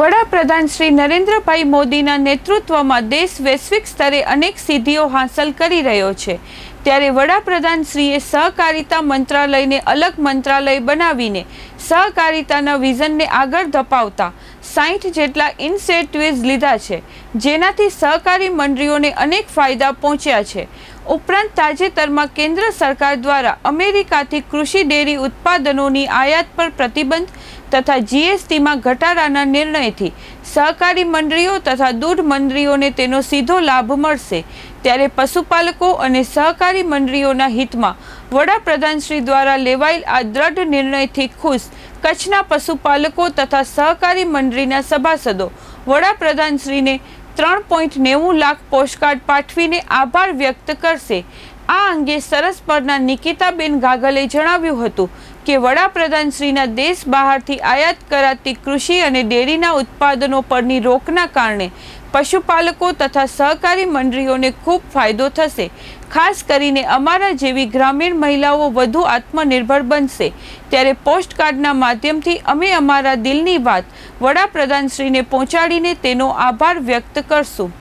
વડાપ્રધાન શ્રી નરેન્દ્રભાઈ મોદીના નેતૃત્વમાં દેશ વૈશ્વિક સ્તરે અનેક સિદ્ધિઓ હાંસલ કરી રહ્યો છે. ત્યારે વડાપ્રધાન શ્રીએ સહકારિતા મંત્રાલયને અલગ મંત્રાલય બનાવીને સહકારિતાના વિઝનને આગળ ધપાવતા સાઠ જેટલા ઇનિશિયેટિવ્સ લીધા છે, જેનાથી સહકારી મંડળીઓને અનેક ફાયદા પહોંચ્યા છે. ઉપરાંત તાજેતરમાં કેન્દ્ર સરકાર દ્વારા અમેરિકાથી કૃષિ ડેરી ઉત્પાદનોની આયાત પર પ્રતિબંધ તથા જીએસટીમાં ઘટાડાના નિર્ણયથી સહકારી મંડળીઓ તથા દૂધ મંડળીઓને તેનો સીધો લાભ મળશે. ત્યારે પશુપાલકો અને સહકારી મંડળીઓના હિતમાં વડાપ્રધાન શ્રી દ્વારા લેવાયેલ આ દ્રઢ નિર્ણયથી ખુશ કચ્છના પશુપાલકો તથા સહકારી મંડળીના સભાસદો વડાપ્રધાન શ્રીને ત્રણ પોઈન્ટ નેવું લાખ પોસ્ટકાર્ડ પાઠવીને આભાર વ્યક્ત કરશે. આ અંગે સરસપરના નિકિતાબેન ગાગલે જણાવ્યું હતું કે વડાપ્રધાન શ્રીના દેશ બહારથી આયાત કરાતી કૃષિ અને ડેરીના ઉત્પાદનો પરની રોકના કારણે પશુપાલકો તથા સહકારી મંડળીઓને ખૂબ ફાયદો થશે. ખાસ કરીને અમારા જેવી ગ્રામીણ મહિલાઓ વધુ આત્મનિર્ભર બનશે. ત્યારે પોસ્ટકાર્ડના માધ્યમથી અમે અમારા દિલની વાત વડાપ્રધાન શ્રીને પહોંચાડીને તેનો આભાર વ્યક્ત કરશું.